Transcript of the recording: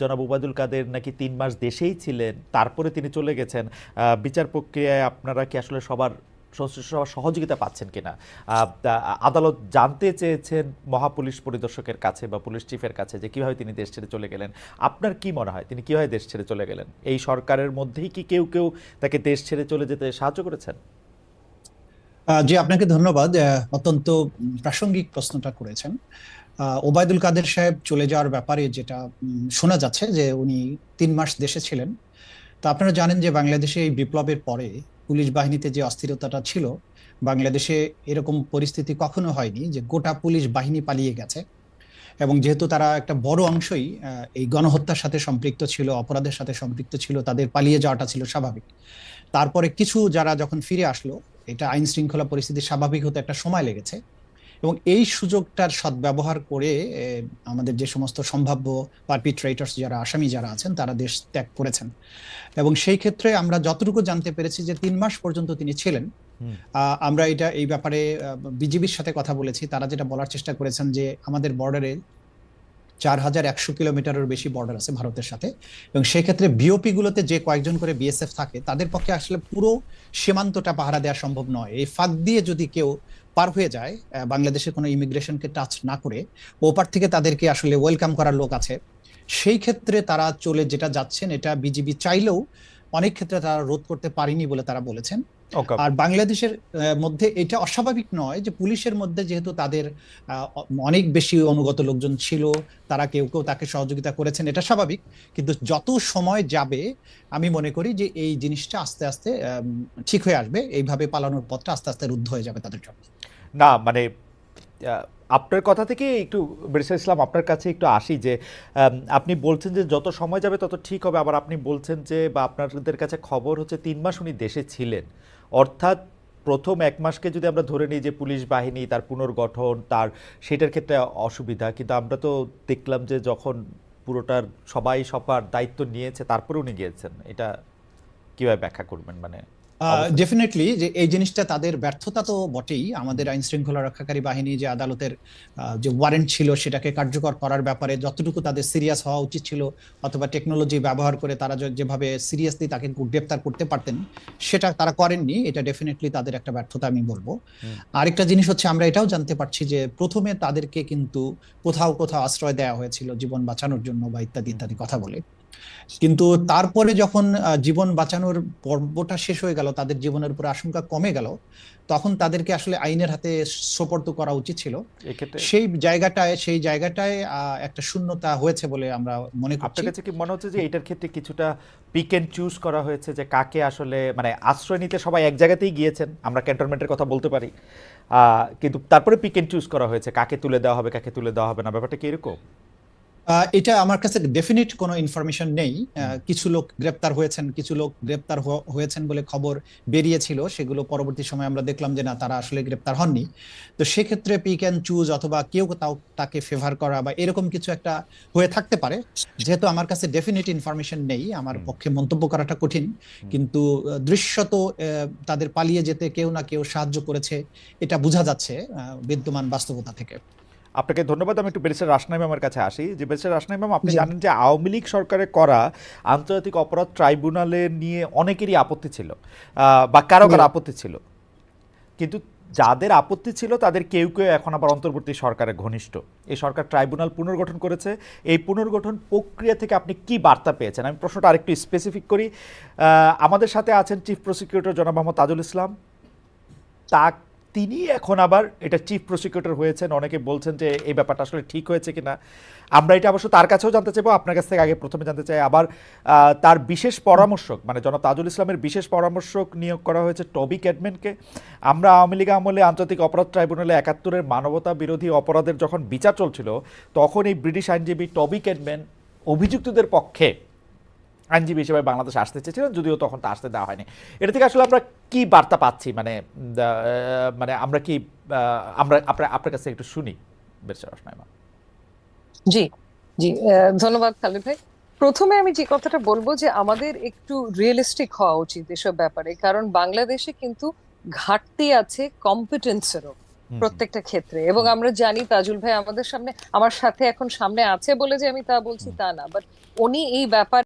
জনাব উবায়দুল কাদের নাকি তিন মাস দেশেই ছিলেন, তারপরে তিনি চলে গেছেন বিচার প্রক্রিয়ায় আপনারা কি আসলে সবার সংশ্লিষ্ট সবার সহযোগিতা পাচ্ছেন কিনা? আদালত জানতে চেয়েছেন মহাপুলিশ পরিদর্শকের কাছে বা পুলিশ চিফের কাছে যে কীভাবে তিনি দেশ ছেড়ে চলে গেলেন। আপনার কি মনে হয়, তিনি কীভাবে দেশ ছেড়ে চলে গেলেন? এই সরকারের মধ্যেই কি কেউ কেউ তাকে দেশ ছেড়ে চলে যেতে সাহায্য করেছেন? জি, আপনাকে ধন্যবাদ। অত্যন্ত প্রাসঙ্গিক প্রশ্নটা করেছেন। ওবায়দুল কাদের সাহেব চলে যাওয়ার ব্যাপারে যেটা শোনা যাচ্ছে যে উনি তিন মাস দেশে ছিলেন। তো আপনারা জানেন যে বাংলাদেশে এই বিপ্লবের পরে পুলিশ বাহিনীতে যে অস্থিরতাটা ছিল, বাংলাদেশে এরকম পরিস্থিতি কখনো হয়নি যে গোটা পুলিশ বাহিনী পালিয়ে গেছে। এবং যেহেতু তারা একটা বড় অংশই এই গণহত্যার সাথে সম্পৃক্ত ছিল, অপরাধের সাথে সম্পৃক্ত ছিল, তাদের পালিয়ে যাওয়াটা ছিল স্বাভাবিক। তারপরে কিছু যারা যখন ফিরে আসলো, এটা আইন শৃঙ্খলা পরিস্থিতি স্বাভাবিক হতে একটা সময় লেগেছে। এবং এই সুযোগটার সদ্ব্যবহার করে আমাদের যে সমস্ত সম্ভাব্য পারপিট্রেটার্স যারা আসামি যারা আছেন তারা দেশ ত্যাগ করেছেন। এবং সেই ক্ষেত্রে আমরা যতটুকু জানতে পেরেছি যে তিন মাস পর্যন্ত তিনি ছিলেন। আমরা এটা এই ব্যাপারে বিজিবির সাথে কথা বলেছি। তারা যেটা বলার চেষ্টা করেছেন যে আমাদের বর্ডারে চার হাজার একশো কিলোমিটারের বেশি বর্ডার আছে ভারতের সাথে। এবং সেই ক্ষেত্রে বিওপি গুলোতে যে কয়েকজন করে বিএসএফ থাকে তাদের পক্ষে আসলে পুরো সীমান্তটা পাহারা দেওয়া সম্ভব নয়। এই ফাঁক দিয়ে যদি কেউ পার হয়ে যায় বাংলাদেশে বাংলাদেশের কোনো ইমিগ্রেশনকে টাচ না করে, ওপার থেকে তাদেরকে আসলে ওয়েলকাম করার লোক আছে। সেই ক্ষেত্রে তারা চলে যেটা যাচ্ছেন, এটা বিজিবি চাইলেও অনেক ক্ষেত্রে তারা রোধ করতে পারেনি বলে তারা বলেছেন। আর বাংলাদেশের মধ্যে এটা অস্বাভাবিক নয় যে পুলিশের মধ্যে যেহেতু তাদের অনেক বেশি অনুগত লোকজন ছিল তারা কেউ কেউ তাকে সহযোগিতা করেছেন এটা স্বাভাবিক। কিন্তু যত সময় যাবে আমি মনে করি যে এই জিনিসটা আস্তে আস্তে ঠিক হয়ে আসবে। এইভাবে পালানোর পথটা আস্তে আস্তে রুদ্ধ হয়ে যাবে তাদের জন্য। না মানে আপনার কথা থেকে একটু বেরিসা ইসলাম আপনার কাছে একটু আসি যে আপনি বলছেন যে যত সময় যাবে তত ঠিক হবে। আবার আপনি বলছেন যে বা আপনাদের কাছে খবর হচ্ছে তিন মাস উনি দেশে ছিলেন। অর্থাৎ প্রথম এক মাসকে যদি আমরা ধরে নিই যে পুলিশ বাহিনী, তার পুনর্গঠন, তার সেটার ক্ষেত্রে অসুবিধা। কিন্তু আমরা তো দেখলাম যে যখন পুরোটার সবাই সবার দায়িত্ব নিয়েছে, তারপরে উনি গিয়েছেন। এটা কীভাবে ব্যাখ্যা করবেন? মানে। ডেফিনেটলি যে এই জিনিসটা তাদের ব্যর্থতা তো বটেই। আমাদের আইন শৃঙ্খলা রক্ষাকারী বাহিনী যে আদালতের যে ওয়ারেন্ট ছিল সেটাকে কার্যকর করার ব্যাপারে যতটুকু তাদের সিরিয়াস হওয়া উচিত ছিল অথবা টেকনোলজি ব্যবহার করে তারা যেভাবে সিরিয়াসলি তাকে গ্রেপ্তার করতে পারতেন সেটা তারা করেননি। এটা ডেফিনেটলি তাদের একটা ব্যর্থতা আমি বলব। আরেকটা জিনিস হচ্ছে আমরা এটাও জানতে পারছি যে প্রথমে তাদেরকে কিন্তু কোথাও কোথাও আশ্রয় দেওয়া হয়েছিল জীবন বাঁচানোর জন্য বা ইত্যাদি ইত্যাদি কথা বলে। কিন্তু তারপরে যখন জীবন বাঁচানোর পর্বটা শেষ হয়ে গেল তাদের জীবনের উপর আশঙ্কা কমে গেল তখন তাদেরকে আসলে আইনের হাতে সোপর্দ করা উচিত ছিল। সেই জায়গাটায় সেই জায়গাটায় একটা শূন্যতা হয়েছে বলে আমরা মনে করছি। আপনার কাছে কি মনে হচ্ছে যে এটার ক্ষেত্রে কিছুটা পিক এন্ড চুজ করা হয়েছে যে কাকে আসলে মানে আশ্রয় নিতে সবাই এক জায়গাতেই গিয়েছেন? আমরা ক্যান্টনমেন্টের কথা বলতে পারি। কিন্তু তারপরে পিক এন্ড চুজ করা হয়েছে কাকে তুলে দেওয়া হবে কাকে তুলে দেওয়া হবে না? ব্যাপারটা কি এরকম? এটা আমার কাছে ডেফিনিট কোনো ইনফরমেশন নেই। কিছু লোক গ্রেপ্তার হয়েছেন কিছু লোক গ্রেপ্তার হয়েছেন বলে খবর বেরিয়েছিল। সেগুলো পরবর্তী সময় আমরা দেখলাম যে না তারা আসলে গ্রেপ্তার হননি। তো সেক্ষেত্রে পিক অ্যান্ড চুজ অথবা কেউ তাও তাকে ফেভার করা বা এরকম কিছু একটা হয়ে থাকতে পারে। যেহেতু আমার কাছে ডেফিনিট ইনফরমেশন নেই আমার পক্ষে মন্তব্য করাটা কঠিন। কিন্তু দৃশ্যত তাদের পালিয়ে যেতে কেউ না কেউ সাহায্য করেছে এটা বোঝা যাচ্ছে বিদ্যমান বাস্তবতা থেকে। আপনাকে ধন্যবাদ আমি একটু বেরিসার রাসনাই ম্যামের কাছে আসি। যে বেরিসার ম্যাম আপনি জানেন যে আওয়ামী লীগ সরকারে করা আন্তর্জাতিক অপরাধ ট্রাইব্যুনালে নিয়ে অনেকেরই আপত্তি ছিল বা কারও কারও আপত্তি ছিল। কিন্তু যাদের আপত্তি ছিল তাদের কেউ কেউ এখন আবার অন্তর্বর্তী সরকারের ঘনিষ্ঠ। এই সরকার ট্রাইব্যুনাল পুনর্গঠন করেছে। এই পুনর্গঠন প্রক্রিয়া থেকে আপনি কি বার্তা পেয়েছেন? আমি প্রশ্নটা আরেকটু স্পেসিফিক করি। আমাদের সাথে আছেন চিফ প্রসিকিউটর জনাব মোহাম্মদ তাজুল ইসলাম। তা তিনি এখন আবার এটা চিফ প্রসিকিউটর হয়েছেন, অনেকে বলছেন যে এই ব্যাপারটা আসলে ঠিক হয়েছে কিনা। আমরা এটা অবশ্য তার কাছেও জানতে চাইব, আপনার কাছ থেকে আগে প্রথমে জানতে চাই, আবার তার বিশেষ পরামর্শক মানে জনাব তাজুল ইসলামের বিশেষ পরামর্শক নিয়োগ করা হয়েছে টবি ক্যাডম্যানকে আমরা আওয়ামী লীগ আমলে আন্তর্জাতিক অপরাধ ট্রাইব্যুনালে একাত্তরের মানবতা বিরোধী অপরাধের যখন বিচার চলছিল, তখন এই ব্রিটিশ আইনজীবী টবি ক্যাডম্যান অভিযুক্তদের পক্ষে আইনজীবী হিসেবে বাংলাদেশে আসতে চেয়েছিলেন যদিও তখন তা আসতে দেওয়া হয়নি। এটা থেকে আসলে আমরা কি বার্তা পাচ্ছি? মানে মানে আমরা কি আমরা আপনার আপনার কাছে একটু শুনি জি জি ধন্যবাদ খালিদ ভাই। প্রথমে আমি যে কথাটা বলব যে আমাদের একটু রিয়েলিস্টিক হওয়া উচিত এসব ব্যাপারে কারণ বাংলাদেশে কিন্তু ঘাটতি আছে কম্পিটেন্সেরও প্রত্যেকটা ক্ষেত্রে। এবং আমরা জানি তাজুল ভাই আমাদের সামনে আমার সাথে এখন সামনে আছে বলে যে আমি তা বলছি তা না বাট উনি এই ব্যাপার